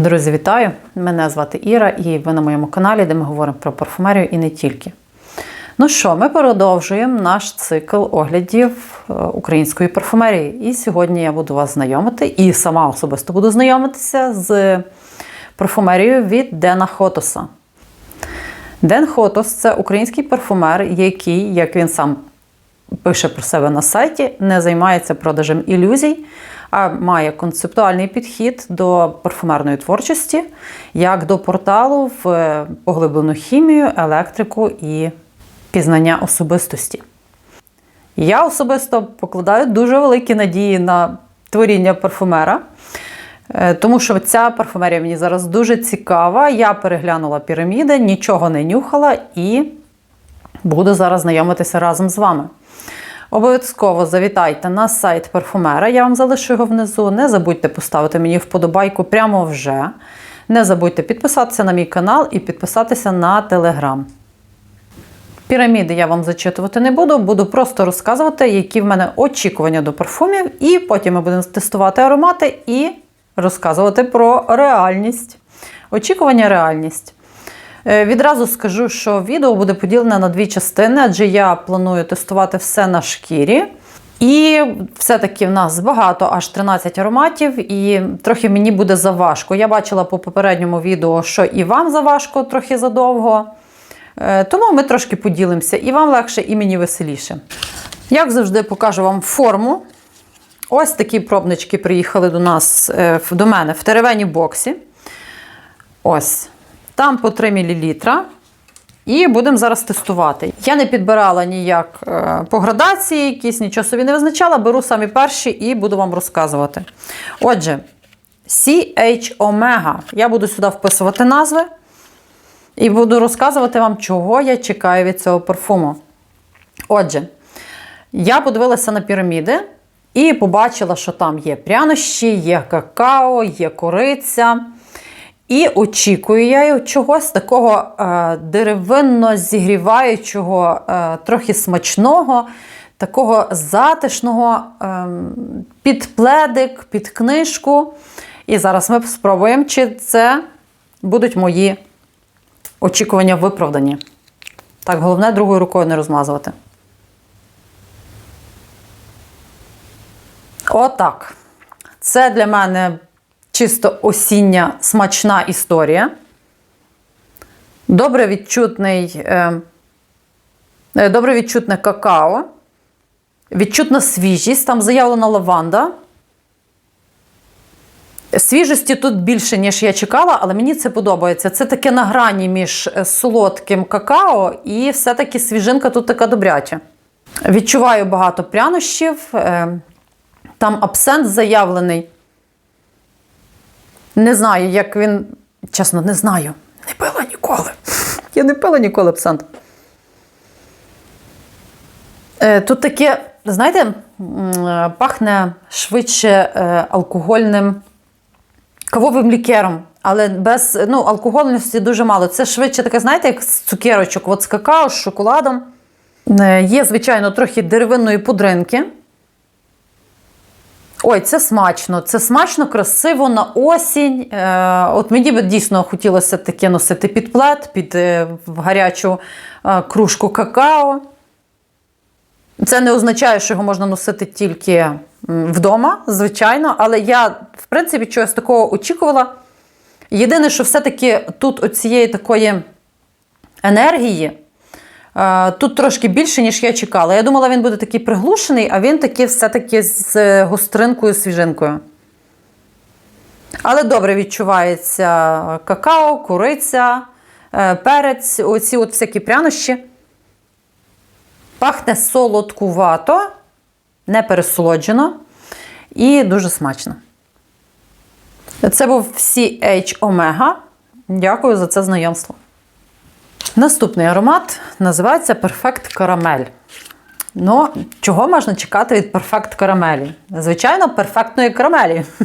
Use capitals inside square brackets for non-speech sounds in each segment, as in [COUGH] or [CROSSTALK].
Друзі, вітаю! Мене звати Іра, і ви на моєму каналі, де ми говоримо про парфумерію і не тільки. Ну що, ми продовжуємо наш цикл оглядів е, української парфумерії. І сьогодні я буду вас знайомити і сама особисто буду знайомитися з парфумерією від Дена Хотоса. Ден Хотос це український парфумер, який, як він сам пише про себе на сайті, не займається продажем ілюзій, а має концептуальний підхід до парфумерної творчості, як до порталу в е, поглиблену хімію, електрику і пізнання особистості. Я особисто покладаю дуже великі надії на творіння парфумера. Е, Тому що ця парфумерія мені зараз дуже цікава. Я переглянула піраміди, нічого не нюхала і буду зараз знайомитися разом з вами. Обов'язково завітайте на сайт парфумера, я вам залишу його внизу. Не забудьте поставити мені вподобайку прямо вже. Не забудьте підписатися на мій канал і підписатися на телеграм. Піраміди я вам зачитувати не буду, буду просто розказувати, які в мене очікування до парфумів, і потім ми будемо тестувати аромати і розказувати про реальність. Очікування реальність. Е, Відразу скажу, що відео буде поділене на дві частини, адже я планую тестувати все на шкірі. І все-таки в нас багато, аж 13 ароматів, і трохи мені буде заважко. Я бачила по попередньому відео, що і вам заважко, трохи задовго. Е, Тому ми трошки поділимося. І вам легше, і мені веселіше. Як завжди, покажу вам форму. Ось такі пробнички приїхали до нас е, до мене в теревені боксі. Ось. Там по 3 мл. І будемо зараз тестувати. Я не підбирала ніяк е, по градації, якісь нічого собі не визначала. Беру самі перші і буду вам розказувати. Отже, CH Omega. Я буду сюди вписувати назви і буду розказувати вам, чого я чекаю від цього парфуму. Отже, я подивилася на піраміди і побачила, що там є прянощі, є какао, є кориця. І очікую я чогось такого е, деревинно зігріваючого, е, трохи смачного, такого затишного е, під пледик, під книжку. І зараз ми спробуємо, чи це будуть мої очікування виправдані. Так, головне другою рукою не розмазувати. Отак. Це для мене чисто осіння смачна історія. Добре відчутний, е, е, добре відчутне какао. Відчутна свіжість, там заявлена лаванда. Свіжості тут більше, ніж я чекала, але мені це подобається. Це таке на грані між е, солодким какао і все-таки свіжинка тут така добряча. Відчуваю багато прянощів. е, Там абсент заявлений. Не знаю, як він. Чесно, не знаю. Не пила ніколи. Я не пила ніколи абсент. Е, Тут таке, знаєте, е, пахне швидше е, алкогольним кавовим лікером, але без ну, алкогольності дуже мало. Це швидше таке, знаєте, як з цукерочок, от з какао, з шоколадом. Є, звичайно, трохи деревинної пудринки. Ой, це смачно. Це смачно, красиво на осінь. Е, от мені би дійсно хотілося таке носити під плед, під е, гарячу е, кружку какао. Це не означає, що його можна носити тільки вдома, звичайно, але я, в принципі, чогось такого очікувала. Єдине, що все-таки тут оцієї такої енергії. Тут трошки більше, ніж я чекала. Я думала, він буде такий приглушений, а він такий все-таки з е, гостринкою, свіжинкою. Але добре відчувається какао, куриця, е, перець, оці от всякі прянощі. Пахне солодкувато, не пересолоджено і дуже смачно. Це був CH Omega. Дякую за це знайомство. Наступний аромат називається Perfect Caramel. Ну, чого можна чекати від Perfect карамелі? Звичайно, перфектної карамелі. [LAUGHS]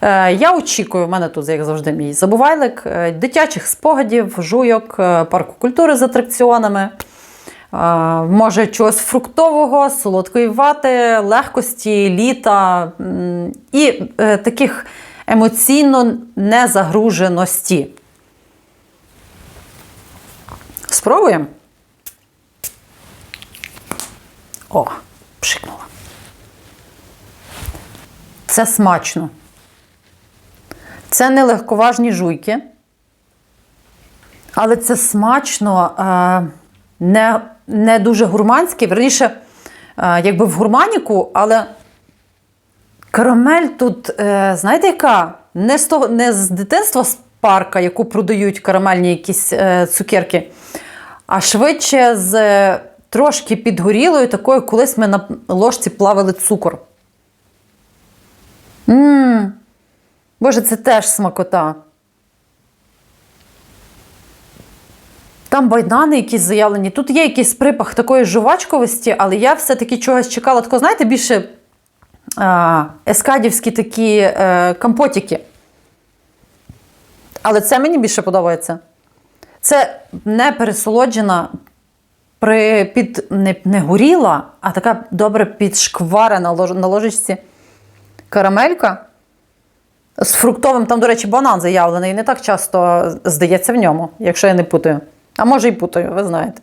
Е, Я очікую, в мене тут, як завжди, мій забувайлик, е, дитячих спогадів, жуйок, е, парку культури з атракціонами. Може, чогось фруктового, солодкої вати, легкості, літа і таких емоційно незагруженості. Спробуємо. О, пшикнула. Це смачно. Це не легковажні жуйки. Але це смачно, е, не, не дуже гурманське. Верніше, е, якби в гурманіку, але карамель тут, е, знаєте, яка? Не з, того, не з дитинства з парка, яку продають карамельні якісь цукерки, а швидше з е, трошки підгорілою, такою, колись ми на ложці плавили цукор. Мм, Боже, це теж смакота. Там байдани якісь заявлені. Тут є якийсь припах такої жувачковості, але я все-таки чогось чекала. Тако, знаєте, більше а, ескадівські такі е, компотики. Але це мені більше подобається. Це не пересолоджена, при, під, не, не горіла, а така добре підшкварена лож, на ложечці карамелька. З фруктовим, там, до речі, банан заявлений. Не так часто здається в ньому, якщо я не путаю. А може і путаю, ви знаєте.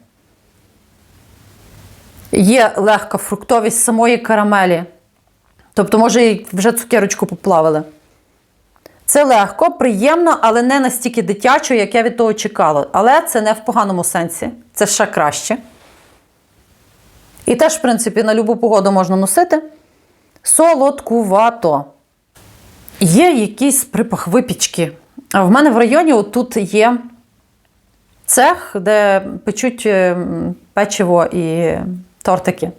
Є легка фруктовість самої карамелі. Тобто, може, і вже цукерочку поплавили. Це легко, приємно, але не настільки дитячо, як я від того чекала. Але це не в поганому сенсі. Це ще краще. І теж, в принципі, на любу погоду можна носити. Солодкувато. Є якийсь припах випічки. А В мене в районі тут є цех, де печуть е, печиво і тортики.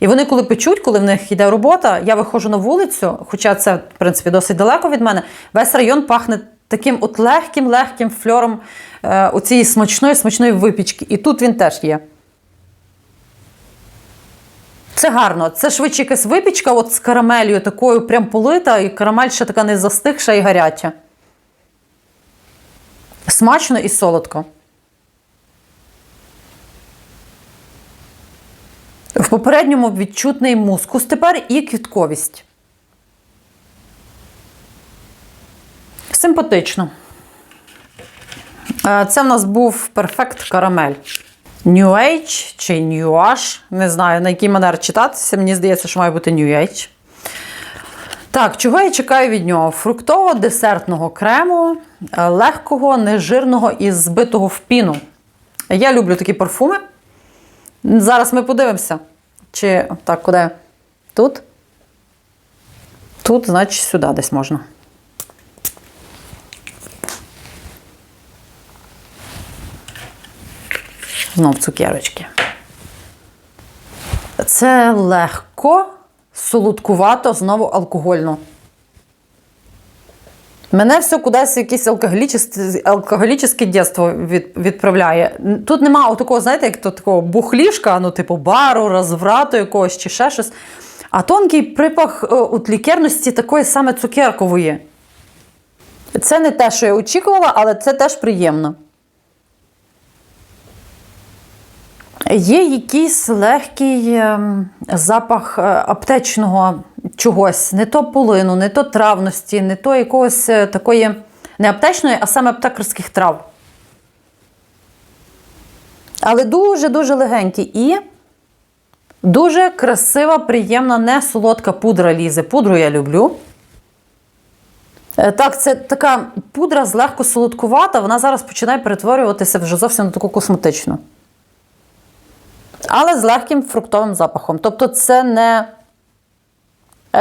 І вони, коли печуть, коли в них йде робота, я виходжу на вулицю, хоча це, в принципі, досить далеко від мене, весь район пахне таким от легким-легким фльором е, оцієї смачної смачної випічки. І тут він теж є. Це гарно. Це швидше якась випічка от з карамелью такою прям полита, і карамель ще така не застигша і гаряча. Смачно і солодко. В попередньому відчутний мускус тепер і квітковість. Симпатично. Е, Це в нас був перфект карамель. New Age чи New Age. Не знаю, на який манер читатися. Мені здається, що має бути New Age. Так, чого я чекаю від нього? Фруктово-десертного крему, е, легкого, нежирного і збитого в піну. Я люблю такі парфуми. Зараз ми подивимося. Чи так, куди? Тут? Тут, значить, сюди десь можна. Знов цукерочки. Це легко, солодкувато, знову алкогольно. Мене все кудись якесь алкоголічне, алкоголічне дєство від, відправляє. Тут нема такого, знаєте, як то такого бухлішка, ну, типу бару, розврату якогось чи ще щось. А тонкий припах е, от лікерності такої саме цукеркової. Це не те, що я очікувала, але це теж приємно. Є якийсь легкий ем, запах е, аптечного чогось, не то полину, не то травності, не то якогось е, такої не аптечної, а саме аптекарських трав. Але дуже-дуже легенький. І дуже красива, приємна, не солодка пудра лізе. Пудру я люблю. Е, Так, це така пудра злегко солодкувата, вона зараз починає перетворюватися вже зовсім на таку косметичну. Але з легким фруктовим запахом. Тобто, це не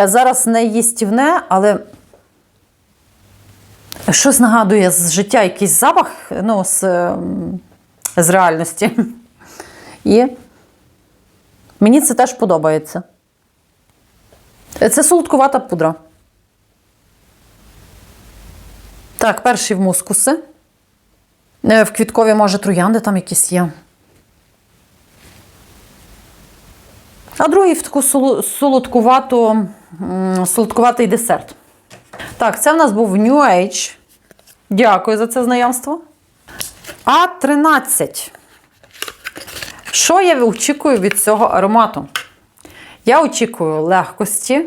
зараз не їстівне, але щось нагадує з життя якийсь запах, ну, з, ем, з реальності. І мені це теж подобається. Е, Це солодкувата пудра. Так, перший в мускуси. Е, В квіткові, може, троянди там якісь є. А другий в таку солодкувату, солодкуватий десерт. Так, це в нас був New Age. Дякую за це знайомство. А13. Що я очікую від цього аромату? Я очікую легкості,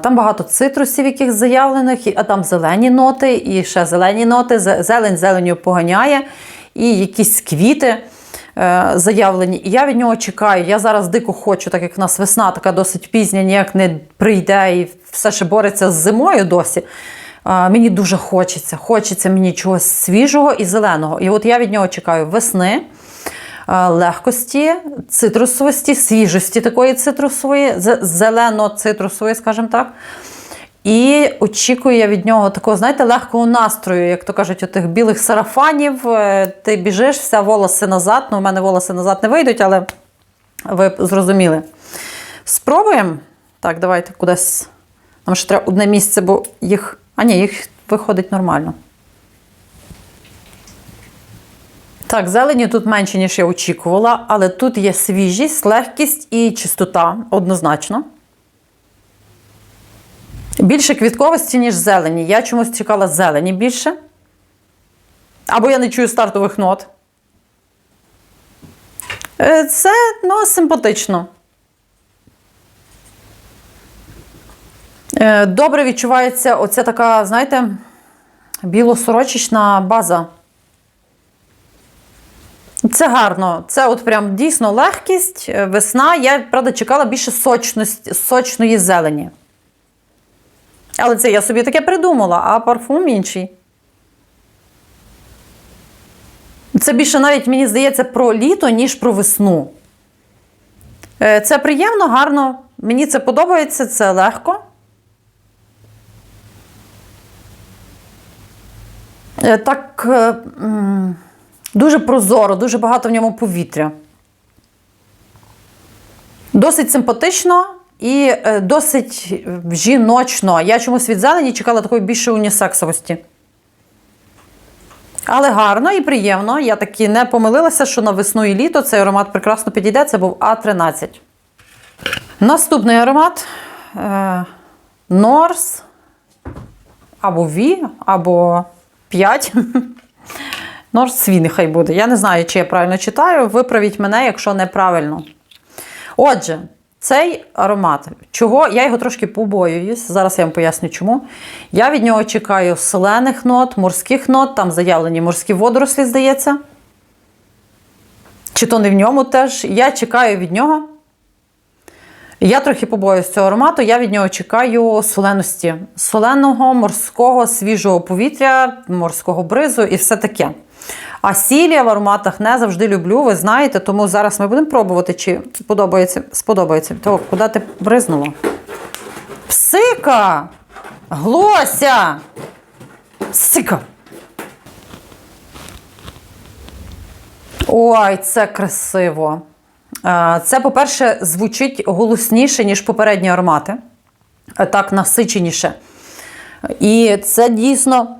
Там багато цитрусів, яких заявлених, а там зелені ноти, і ще зелені ноти. Зелень зеленю поганяє, і якісь квіти заявлені. І я від нього чекаю. Я зараз дико хочу, так як в нас весна така досить пізня, ніяк не прийде і все ще бореться з зимою досі. Мені дуже хочеться. Хочеться мені чогось свіжого і зеленого. І от я від нього чекаю весни, легкості, цитрусовості, свіжості такої цитрусової, зелено-цитрусової, скажімо так. І очікую я від нього такого, знаєте, легкого настрою, як то кажуть, отих білих сарафанів. Е, Ти біжиш, вся волоси назад. Ну, у мене волоси назад не вийдуть, але ви зрозуміли. Спробуємо. Так, давайте кудись. Нам ще треба одне місце, бо їх. А ні, їх виходить нормально. Так, зелені тут менше, ніж я очікувала, але тут є свіжість, легкість і чистота однозначно. Більше квітковості, ніж зелені. Я чомусь чекала зелені більше. Або я не чую стартових нот. Е, Це ну, симпатично. Е, Добре відчувається оця така, знаєте, білосорочечна база. Це гарно. Це от прям дійсно легкість, е, весна. Я, правда, чекала більше сочності, сочної зелені. Але це я собі таке придумала, а парфум інший. Це більше навіть, мені здається, про літо, ніж про весну. Е, Це приємно, гарно. Мені це подобається, це легко. Е, Так е, дуже прозоро, дуже багато в ньому повітря. Досить симпатично і е, досить е, жіночно. Я чомусь від зелені чекала такої більше унісексовості. Але гарно і приємно. Я таки не помилилася, що на весну і літо цей аромат прекрасно підійде. Це був А13. Наступний аромат е, Норс або Ві, або 5. [LAUGHS] Норс Сві нехай буде. Я не знаю, чи я правильно читаю. Виправіть мене, якщо неправильно. Отже, цей аромат, чого я його трошки побоююсь, зараз я вам поясню чому. Я від нього чекаю солених нот, морських нот, там заявлені морські водорослі, здається. Чи то не в ньому теж. Я чекаю від нього. Я трохи побоююсь цього аромату, я від нього чекаю соленості. Соленого, морського, свіжого повітря, морського бризу і все таке. А сіль я в ароматах не завжди люблю, ви знаєте, тому зараз ми будемо пробувати, чи подобається, сподобається. То, куди ти бризнула? Псика! Глося! Псика! Ой, це красиво. Е, Це, по-перше, звучить голосніше, ніж попередні аромати. Е, Так, насиченіше. І це дійсно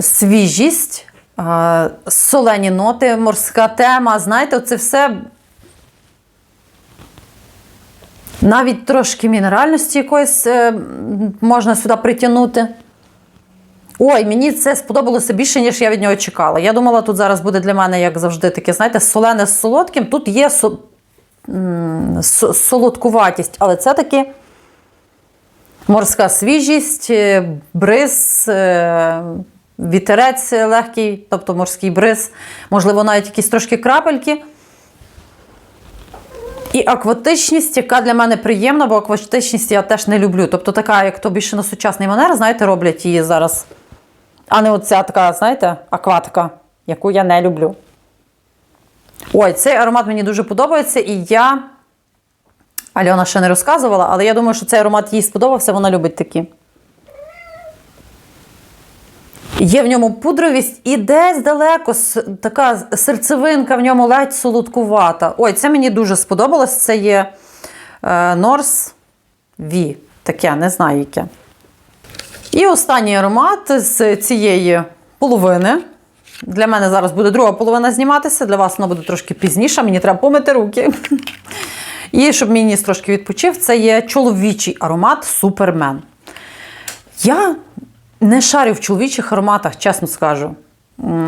свіжість, солені ноти, морська тема. Знаєте, це все. Навіть трошки мінеральності якоїсь е, можна сюди притягнути. Ой, мені це сподобалося більше, ніж я від нього чекала. Я думала, тут зараз буде для мене, як завжди, таке, знаєте, солене з солодким. Тут є со... солодкуватість, але це таки морська свіжість, е, бриз, е, вітерець легкий, тобто морський бриз, можливо, навіть якісь трошки крапельки. І акватичність, яка для мене приємна, бо акватичність я теж не люблю. Тобто така, як то більше на сучасний манер, знаєте, роблять її зараз. А не оця така, знаєте, акватика, яку я не люблю. Ой, цей аромат мені дуже подобається, і я. Альона ще не розказувала, але я думаю, що цей аромат їй сподобався, вона любить такі. Є в ньому пудровість і десь далеко така серцевинка в ньому ледь солодкувата. Ой, це мені дуже сподобалось. Це є е, Norse V. Таке, не знаю яке. І останній аромат з цієї половини. Для мене зараз буде друга половина зніматися, для вас вона буде трошки пізніше, мені треба помити руки. І щоб мій ніс трошки відпочив, це є чоловічий аромат Супермен. Я не шарю в чоловічих ароматах, чесно скажу.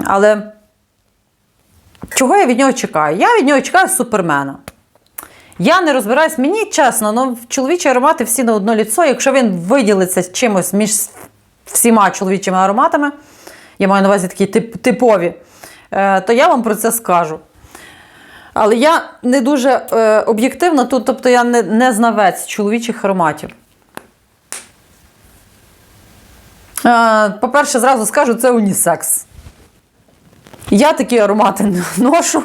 Але чого я від нього чекаю? Я від нього чекаю супермена. Я не розбираюсь, мені чесно, ну чоловічі аромати всі на одно ліцо. Якщо він виділиться чимось між всіма чоловічими ароматами, я маю на увазі такі тип, типові, е, то я вам про це скажу. Але я не дуже е, об'єктивна тут, тобто я не, не знавець чоловічих ароматів. Е, по-перше, зразу скажу, це унісекс. Я такі аромати [LAUGHS] ношу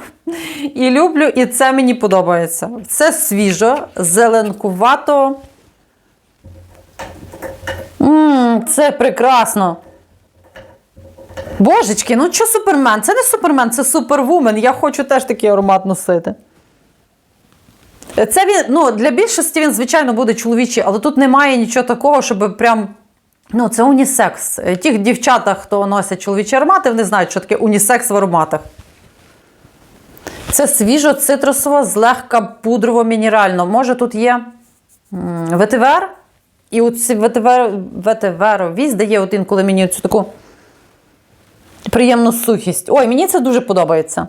і люблю, і це мені подобається. Це свіжо, зеленкувато. М, це прекрасно. Божечки, ну що супермен? Це не супермен, це супервумен. Я хочу теж такий аромат носити. Це він, ну, для більшості він, звичайно, буде чоловічий, але тут немає нічого такого, щоб прям. Ну, це унісекс. Е, Ті дівчата, хто носять чоловічі аромати, вони знають, що таке унісекс в ароматах. Це свіжо, цитрусово, злегка пудрово-мінерально. Може, тут є ветивер, і оці ветивер, ветиверовість дає от інколи мені цю таку приємну сухість. Ой, мені це дуже подобається.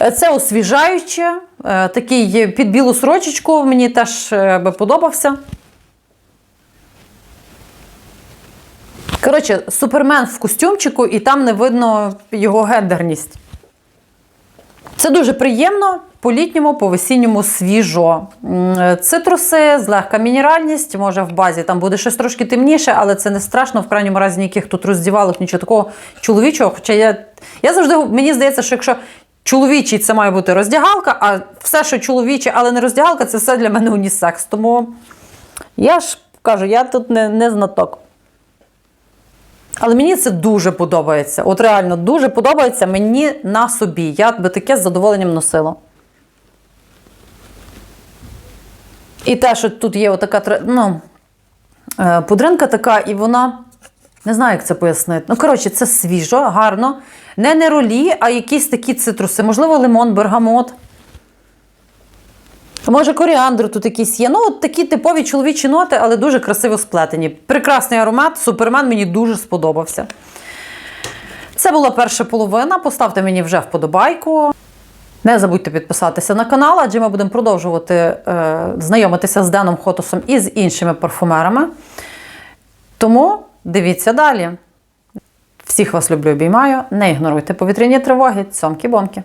Е, Це освіжаюче, е, такий під білу сорочечку, мені теж би подобався. Коротше, супермен в костюмчику, і там не видно його гендерність. Це дуже приємно, по-літньому, по-весінньому свіжо. Цитруси, злегка мінеральність, може в базі там буде щось трошки темніше, але це не страшно, в крайньому разі ніяких тут роздівалок, нічого такого чоловічого. Хоча я, я завжди, мені здається, що якщо чоловічий це має бути роздягалка, а все, що чоловіче, але не роздягалка, це все для мене унісекс. Тому я ж кажу, я тут не, не знаток. Але мені це дуже подобається. От реально дуже подобається мені на собі. Я би таке з задоволенням носила. І те, що тут є отака ну, е, пудринка така, і вона. Не знаю, як це пояснити. Ну, коротше, це свіжо, гарно. Не неролі, а якісь такі цитруси. Можливо, лимон, бергамот. Може, коріандр тут якийсь є. Ну, от такі типові чоловічі ноти, але дуже красиво сплетені. Прекрасний аромат. Супермен мені дуже сподобався. Це була перша половина. Поставте мені вже вподобайку. Не забудьте підписатися на канал, адже ми будемо продовжувати е, знайомитися з Деном Хотосом і з іншими парфумерами. Тому дивіться далі. Всіх вас люблю, обіймаю. Не ігноруйте повітряні тривоги, цьомки-бомки.